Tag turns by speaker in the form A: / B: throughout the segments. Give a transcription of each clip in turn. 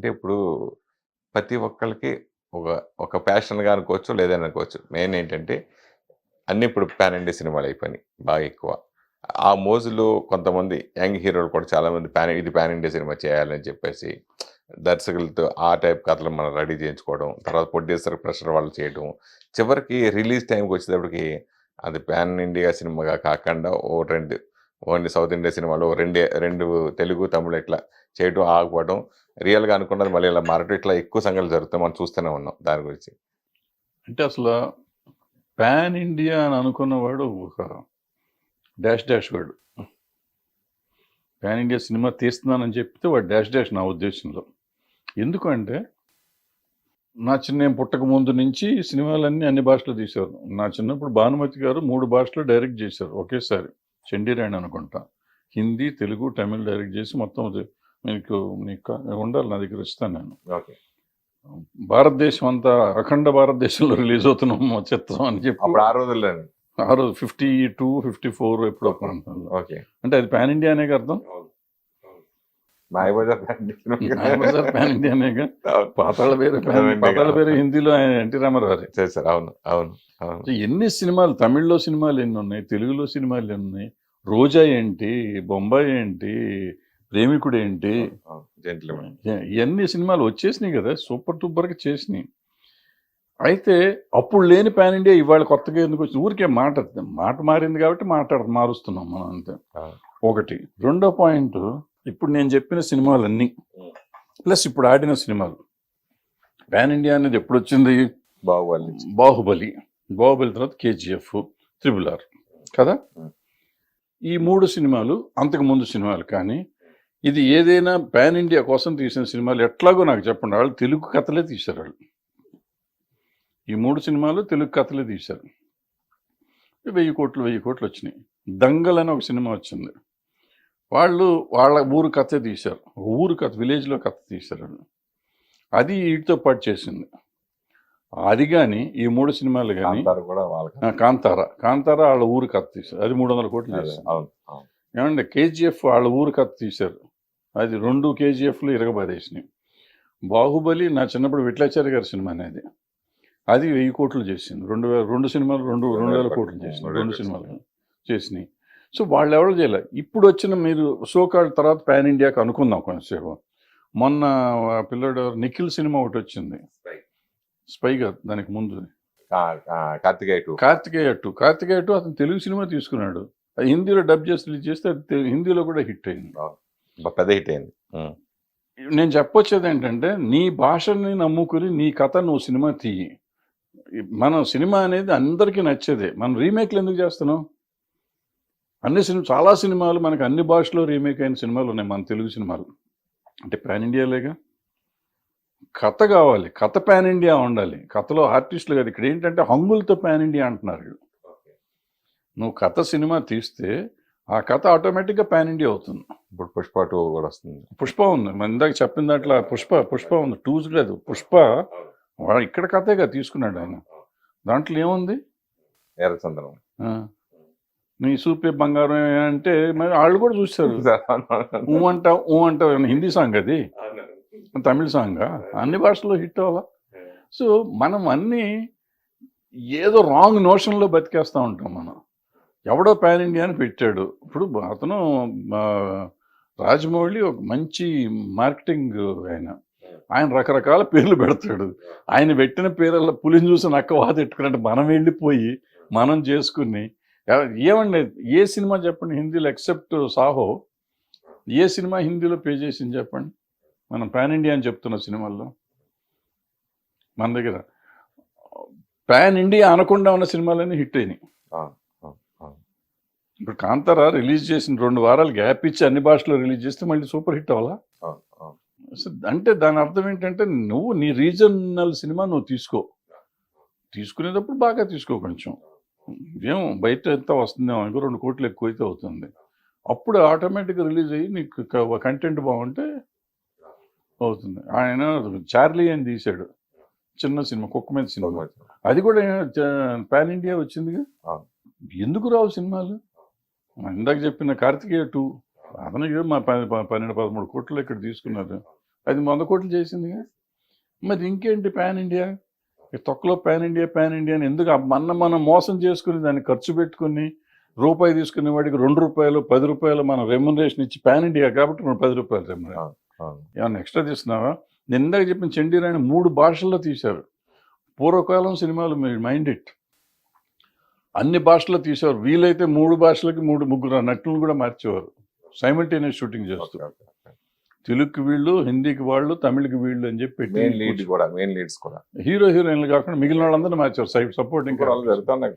A: అంటే ఇప్పుడు ప్రతి ఒక్కరికి ఒక ఒక ప్యాషన్‌గా అనుకోవచ్చు, లేదని అనుకోవచ్చు. మెయిన్ ఏంటంటే అన్నీ ఇప్పుడు ప్యాన్ ఇండియా సినిమాలు అయిపోయినాయి బాగా ఎక్కువ. ఆ మోజులో కొంతమంది యంగ్ హీరోలు కూడా చాలామంది పాన్ ఇది ప్యాన్ ఇండియా సినిమా చేయాలని చెప్పేసి దర్శకులతో ఆ టైప్ కథలు మనం రెడీ చేయించుకోవడం. తర్వాత ప్రొడ్యూసర్ ప్రెషర్ వాళ్ళు చేయడం. చివరికి రిలీజ్ టైంకి వచ్చేటప్పటికి అది ప్యాన్ ఇండియా సినిమాగా కాకుండా ఓ రెండు ఓన్లీ సౌత్ ఇండియా సినిమాలు రెండు రెండు తెలుగు, తమిళ ఇట్లా చేయటం ఆగిపోవడం. రియల్‌గా అనుకున్నది మళ్ళీ ఇలా మారటం ఇట్లా ఎక్కువ సంఘటనలు జరుగుతాయి. మనం చూస్తూనే ఉన్నాం దాని గురించి.
B: అంటే అసలు పాన్ ఇండియా అని అనుకున్నవాడు ఒక డాష్ డాష్ వాడు. పాన్ ఇండియా సినిమా తీస్తున్నానని చెప్తే వాడు డాష్ డాష్ నా ఉద్దేశంలో. ఎందుకంటే నా చిన్న పుట్టక ముందు నుంచి సినిమాలన్నీ అన్ని భాషలు తీశారు. నా చిన్నప్పుడు భానుమతి గారు మూడు భాషలు డైరెక్ట్ చేశారు ఒకేసారి. చండీరాణి అనుకుంటా. హిందీ, తెలుగు, తమిళ్ డైరెక్ట్ చేసి మొత్తం మీకు నీకు ఉండాలి నా దగ్గర ఇస్తాను నేను.
A: ఓకే.
B: భారతదేశం అంతా అఖండ భారతదేశంలో రిలీజ్ అవుతున్న మ చిత్రం అని చెప్పి
A: అప్పుడు ఆ.
B: ఆ రోజు 52, 54 ఎప్పుడో ప్రాంతంలో.
A: ఓకే.
B: అంటే అది పాన్ ఇండియా అనేగా అర్థం?
A: Pan India cinema.
B: Mayabazar pan India అనేగా?
A: అవును.
B: పాతాళ
A: ఇండియా
B: పాతాళ. భైరవి హిందీలో ఆయన ఎన్టీ రామారావు
A: చేశారు. అవును. అవును.
B: ఎన్ని సినిమాలు తమిళ్ళో సినిమాలు ఎన్ని ఉన్నాయి తెలుగులో సినిమాలు ఎన్ని ఉన్నాయి రోజా ఏంటి బొంబాయి ఏంటి ప్రేమికుడు ఏంటి ఇవన్నీ సినిమాలు వచ్చేసినాయి కదా సూపర్ టూపర్గా చేసినాయి. అయితే అప్పుడు లేని పాన్ ఇండియా ఇవాళ కొత్తగా ఎందుకు వచ్చింది? ఊరికే మాట మాట మారింది కాబట్టి మాట్లాడ మారుస్తున్నాం మనం అంతే. ఒకటి రెండో పాయింట్ ఇప్పుడు నేను చెప్పిన సినిమాలన్నీ ప్లస్ ఇప్పుడు ఆడిన సినిమాలు. పాన్ ఇండియా అనేది ఎప్పుడు వచ్చింది
A: బాహుబలి.
B: బాహుబలి. బాహుబలి తర్వాత కేజీఎఫ్ త్రిబుల్ ఆర్. కదా. ఈ మూడు సినిమాలు అంతకు ముందు సినిమాలు కానీ ఇది ఏదైనా పాన్ ఇండియా కోసం తీసిన సినిమాలు ఎట్లాగో నాకు చెప్పండి. వాళ్ళు తెలుగు కథలే తీశారు వాళ్ళు. ఈ మూడు సినిమాలు తెలుగు కథలే తీశారు. వెయ్యి కోట్లు వెయ్యి కోట్లు వచ్చినాయి. దంగల్ అని ఒక సినిమా వచ్చింది. వాళ్ళు వాళ్ళ ఊరు కథే తీశారు. ఊరు కథ విలేజ్లో కథ తీశారు వాళ్ళు. అది వీటితో పాటు చేసింది. అది కానీ ఈ మూడు సినిమాలు కానీ
A: కాంతార.
B: కాంతార. కాంతార వాళ్ళ ఊరు కథ తీశారు. అది మూడు వందల కోట్లు. ఏమంటే కేజీఎఫ్ వాళ్ళ ఊరు కథ తీశారు. అది రెండు కేజీఎఫ్లు ఇరగబడేసినాయి. బాహుబలి నా చిన్నప్పుడు విట్లాచారి గారి సినిమా అనేది. అది వెయ్యి కోట్లు చేసింది. రెండు వేల రెండు సినిమాలు రెండు రెండు వేల కోట్లు. చేసింది.
A: రెండు
B: సినిమాలు చేసినాయి. సో వాళ్ళు ఎవరు చేయలే. ఇప్పుడు వచ్చిన మీరు సోకాల్ తర్వాత పాన్ ఇండియాకి అనుకుందాం కొంచెంసేపు మొన్న పిల్లడు నిఖిల్ సినిమా ఒకటి వచ్చింది. స్పైగా దానికి ముందు.
A: Karthikeya two.
B: Karthikeya two. Karthikeya two అతను తెలుగు సినిమా తీసుకున్నాడు. హిందీలో డబ్ చేసి రిలీజ్ చేస్తే హిందీలో కూడా హిట్ అయింది.
A: పెద్ద హిట్ అయింది.
B: నేను చెప్పొచ్చేది ఏంటంటే నీ భాషని నమ్ముకుని నీ కథ నువ్వు సినిమా తీయి. మనం సినిమా అనేది అందరికీ నచ్చేదే. మనం రీమేక్లు ఎందుకు చేస్తున్నాం? అన్ని సినిమా చాలా సినిమాలు మనకి అన్ని భాషలో రీమేక్ అయిన సినిమాలు ఉన్నాయి మన తెలుగు సినిమాలు. అంటే పాన్ ఇండియాలేగా కథ కావాలి కథ పాన్ ఇండియా ఉండాలి. కథలో ఆర్టిస్టులు కాదు ఇక్కడ ఏంటంటే హంగులతో పాన్ ఇండియా అంటున్నారు వీళ్ళు. నువ్వు కథ సినిమా తీస్తే ఆ కథ ఆటోమేటిక్గా పాన్ ఇండియా అవుతుంది.
A: పుష్ప టూ కూడా వస్తుంది.
B: పుష్ప ఉంది. మన ఇందాక చెప్పిన దాంట్లో పుష్ప పుష్ప ఉంది. టూస్ లేదు. పుష్ప ఇక్కడ కథేగా తీసుకున్నాడు ఆయన. దాంట్లో ఏముంది?
A: ఎర్రచందనం.
B: నీ సూపే బంగారం అంటే మరి వాళ్ళు కూడా చూస్తారు ఊ అంట ఊ అంట హిందీ సాంగ్ అది? తమిళ సాంగ్? అన్ని భాషల్లో హిట్ అవ్వాలా? సో మనం అన్నీ ఏదో రాంగ్ నోషన్లో బతికేస్తూ ఉంటాం మనం. ఎవడో పాన్ ఇండియా అని పెట్టాడు. ఇప్పుడు అతను రాజమౌళి ఒక మంచి మార్కెటింగ్ ఆయన. ఆయన రకరకాల పేర్లు పెడతాడు. ఆయన పెట్టిన పేర్ల పులిని చూసి నక్క వాత ఎట్టుకున్నట్టు మనం వెళ్ళిపోయి మనం చేసుకుని ఏమండి ఏ సినిమా చెప్పండి? హిందీలో ఎక్సెప్ట్ సాహో. ఏ సినిమా హిందీలో పే చేసింది చెప్పండి? మనం పాన్ ఇండియా అని చెప్తున్న సినిమాల్లో. మన దగ్గర. పాన్ ఇండియా అనకుండా ఉన్న సినిమాలన్నీ హిట్ అయినాయి. ఇప్పుడు కాంతారా రిలీజ్ చేసిన రెండు వారాలు గ్యాప్ ఇచ్చి అన్ని భాషలో రిలీజ్ చేస్తే మళ్ళీ సూపర్ హిట్ అవ్వాలా? అంటే దాని అర్థం ఏంటంటే నువ్వు నీ రీజనల్ సినిమా నువ్వు తీసుకో. తీసుకునేటప్పుడు బాగా తీసుకో కొంచెం. ఏం బయట ఎంత వస్తుందేమో ఇంకో రెండు కోట్లు ఎక్కువైతే అవుతుంది. అప్పుడు ఆటోమేటిక్గా రిలీజ్ అయ్యి నీకు కంటెంట్ బాగుంటే అవుతుంది. ఆయన చార్లీ అని తీశాడు. చిన్న సినిమా కుక్క మీద సినిమా. అది కూడా పాన్ ఇండియా వచ్చిందిగా. ఎందుకు రావు సినిమాలు? ఇందాక చెప్పిన కార్తికేయ టూ అతనికి మా పన్నెండు పదమూడు కోట్లు ఇక్కడ తీసుకున్నారు. అది వంద కోట్లు చేసిందిగా? మరి ఇంకేంటి పాన్ ఇండియా? ఈ తొక్కలో పాన్ ఇండియా పాన్ ఇండియా అని ఎందుకు మన మనం మోసం చేసుకుని దాన్ని ఖర్చు పెట్టుకుని రూపాయి తీసుకునే వాడికి రెండు రూపాయలు పది రూపాయలు మనం రెమ్యునరేషన్ ఇచ్చి పాన్ ఇండియా కాబట్టి రెండు పది రూపాయలు రెమ్యునరేషన్ ఏమన్నా ఎక్స్ట్రా తీస్తున్నావా? నేను ఇందాక చెప్పిన చండీరాణి మూడు భాషల్లో తీశారు. పూర్వకాలం సినిమాలు మైండ్ ఇట్ అన్ని భాషల్లో తీశారు వీలైతే మూడు భాషలకి మూడు ముగ్గురు నటులను కూడా మార్చేవారు. సైమల్టేనియస్ షూటింగ్ చేస్తూ.
A: Okay, okay, okay.
B: తెలుగుకి వీళ్ళు హిందీకి వాళ్ళు తమిళకి వీళ్ళు అని చెప్పి
A: మెయిన్ లీడ్ కూడా మెయిన్ లీడ్స్ కూడా.
B: హీరో హీరోయిన్లు కాకుండా మిగిలిన వాళ్ళందరినీ మార్చారు సైడ్ సపోర్టింగ్
A: ఇంకా వాళ్ళు జరుగుతా ఉన్నాయి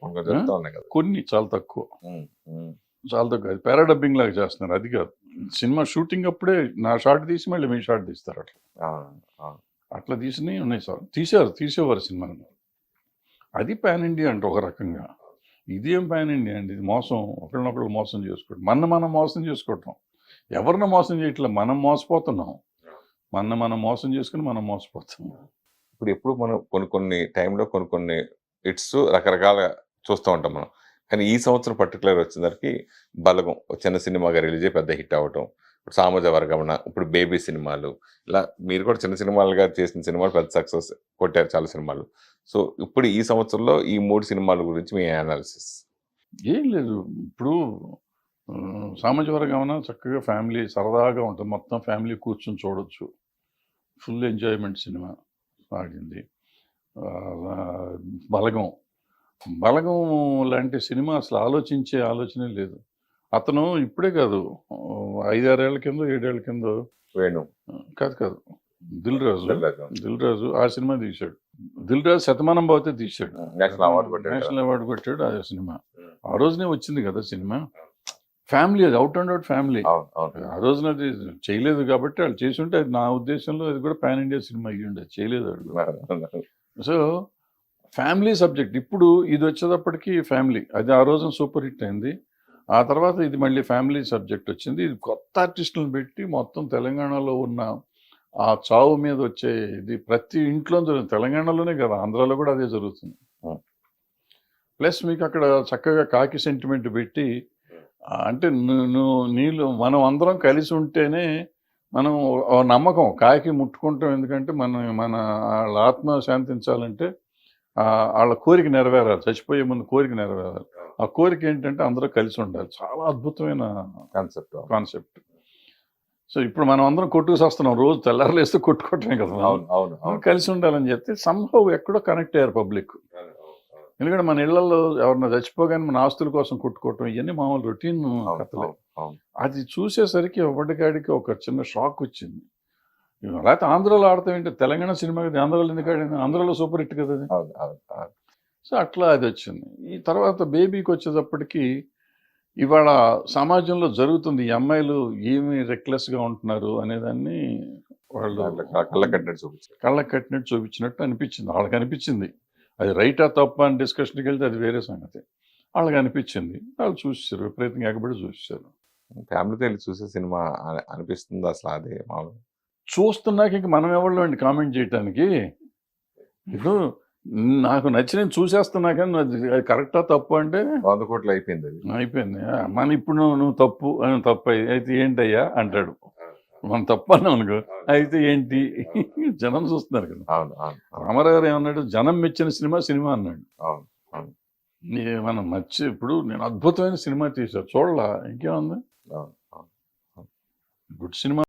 A: కొన్ని
B: చాలా తక్కువ. చాలా తక్కువ. అది పారాడబ్బింగ్ లాగా చేస్తున్నారు. అది కాదు. సినిమా షూటింగ్ అప్పుడే నా షార్ట్ తీసి మళ్ళీ మీ షార్ట్ తీస్తారు అట్లా. అట్లా తీసినవి ఉన్నాయి సార్. తీశారు తీసేవారు సినిమాని. అది పాన్ ఇండియా అంటే ఒక రకంగా. ఇదేం పైన అండి? ఇది మోసం. ఒకరినొకరు మోసం చేసుకోవడం. మన మనం మోసం చేసుకోవటం. ఎవరిని మోసం చేయట్లే? మనం మోసపోతున్నాం. మన మనం మోసం చేసుకుని మనం మోసపోతున్నాం.
A: ఇప్పుడు ఎప్పుడు మనం కొన్ని కొన్ని టైంలో కొన్ని కొన్ని ఇట్స్ రకరకాల చూస్తూ ఉంటాం మనం. కానీ ఈ సంవత్సరం పర్టికులర్ వచ్చేసరికి బలగం చిన్న సినిమాగా రిలీజ్ అయ్యి పెద్ద హిట్ అవ్వటం ఇప్పుడు సామాజ వర్గమన ఇప్పుడు బేబీ సినిమాలు ఇలా మీరు కూడా చిన్న సినిమాలుగా చేసిన సినిమాలు పెద్ద సక్సెస్ కొట్టారు చాలా సినిమాలు. సో ఇప్పుడు ఈ సంవత్సరంలో ఈ మూడు సినిమాల గురించి మీ అనాలిసిస్?
B: ఏం లేదు. ఇప్పుడు సామాజిక వర్గమన చక్కగా ఫ్యామిలీ సరదాగా ఉంటుంది. మొత్తం ఫ్యామిలీ కూర్చొని చూడొచ్చు. ఫుల్ ఎంజాయ్మెంట్ సినిమా ఆడింది బలగం. బలగం లాంటి సినిమా అసలు ఆలోచించే ఆలోచనే లేదు. అతను ఇప్పుడే కాదు ఐదారేళ్ళ కింద ఏడేళ్ళ కింద
A: వేణు.
B: కాదు కాదు. దిల్ రాజు. దిల్ రాజు ఆ సినిమా తీశాడు. దిల్ రాజు శతమానం పోతే తీశాడు.
A: నేషనల్ అవార్డు కొట్టాడు
B: నేషనల్ అవార్డు కొట్టాడు ఆ సినిమా. ఆ. రోజునే వచ్చింది కదా సినిమా. ఫ్యామిలీ అది అవుట్ అండ్ అవుట్ ఫ్యామిలీ. ఆ రోజున అది చేయలేదు కాబట్టి వాళ్ళు చేసి ఉంటే అది నా ఉద్దేశంలో అది కూడా పాన్ ఇండియా సినిమా అయ్యి ఉండేది. చేయలేదు వాడు సో ఫ్యామిలీ సబ్జెక్ట్. ఇప్పుడు ఇది వచ్చేటప్పటికి ఫ్యామిలీ. అది ఆ రోజున సూపర్ హిట్ అయింది. ఆ తర్వాత ఇది మళ్ళీ ఫ్యామిలీ సబ్జెక్ట్ వచ్చింది. ఇది కొత్త ఆర్టిస్టులను పెట్టి మొత్తం తెలంగాణలో ఉన్న ఆ చావు మీద వచ్చే ఇది ప్రతి ఇంట్లో జరుగుతుంది. తెలంగాణలోనే కదా ఆంధ్రాలో కూడా అదే జరుగుతుంది. ప్లస్ మీకు అక్కడ చక్కగా కాకి సెంటిమెంట్ పెట్టి అంటే నువ్వు నీళ్ళు మనం అందరం కలిసి ఉంటేనే మనం నమ్మకం. కాకి ముట్టుకుంటాం ఎందుకంటే మన మన వాళ్ళ ఆత్మ శాంతించాలంటే వాళ్ళ కోరిక నెరవేరాలి. చచ్చిపోయే ముందు కోరిక నెరవేరాలి. ఆ కోరిక ఏంటంటే అందరూ కలిసి ఉండాలి. చాలా అద్భుతమైన
A: కాన్సెప్ట్.
B: కాన్సెప్ట్. సో ఇప్పుడు మనం అందరం కొట్టుకు వస్తున్నాం రోజు తెల్లారులేస్తే కొట్టుకోవటమే కదా.
A: అవును అవును అవును.
B: కలిసి ఉండాలని చెప్తే సంభవ్ ఎక్కడో కనెక్ట్ అయ్యారు పబ్లిక్. ఎందుకంటే మన ఇళ్ళలో ఎవరన్నా చచ్చిపోగానే మన ఆస్తుల కోసం కొట్టుకోవటం ఇవన్నీ మామూలు రొటీన్ కథలే. అది చూసేసరికి ఒకటికాడికి ఒక చిన్న షాక్ వచ్చింది. లేకపోతే ఆంధ్రాలో ఆడతాం ఏంటి? తెలంగాణ సినిమా కదా ఆంధ్రాలో ఎందుకు ఆడింది ఆంధ్రాలో సూపర్ హిట్ కదా సో అట్లా అది వచ్చింది. ఈ తర్వాత బేబీకి వచ్చేటప్పటికి ఇవాళ సమాజంలో జరుగుతుంది ఈ అమ్మాయిలు ఏమి రెక్లెస్గా ఉంటున్నారు అనేదాన్ని వాళ్ళు
A: కళ్ళ కట్టినట్టు చూపించారు.
B: కళ్ళకి కట్టినట్టు చూపించినట్టు అనిపించింది. వాళ్ళకి అనిపించింది. అది రైటా తప్ప అని డిస్కషన్కి వెళ్తే అది వేరే సంగతి. వాళ్ళకి అనిపించింది. వాళ్ళు చూసారు విపరీతంగా ఎగబడి చూసారు
A: ఫ్యామిలీతో వెళ్ళి చూసే సినిమా అని- అనిపిస్తుంది అసలు అదే మామూలు
B: చూస్తున్నాక ఇంక మనం ఎవరిలో అండి కామెంట్ చేయటానికి? ఇప్పుడు నాకు నచ్చిన చూసేస్తున్నా కానీ అది కరెక్టా తప్పు అంటే?
A: వంద కోట్లు అయిపోయింది అది.
B: అయిపోయింది. మన ఇప్పుడు నువ్వు తప్పు అని తప్పు అయి- అయితే ఏంటయ్యా అంటాడు. మనం తప్పు అన్నాం అనుకో అయితే ఏంటి? జనం చూస్తున్నారు కదా. రామారావు గారు ఏమన్నాడు? జనం మెచ్చిన సినిమా సినిమా అన్నాడు. మనం నచ్చి ఇప్పుడు నేను అద్భుతమైన సినిమా తీసా చూడలా? ఇంకేముంది? Good cinema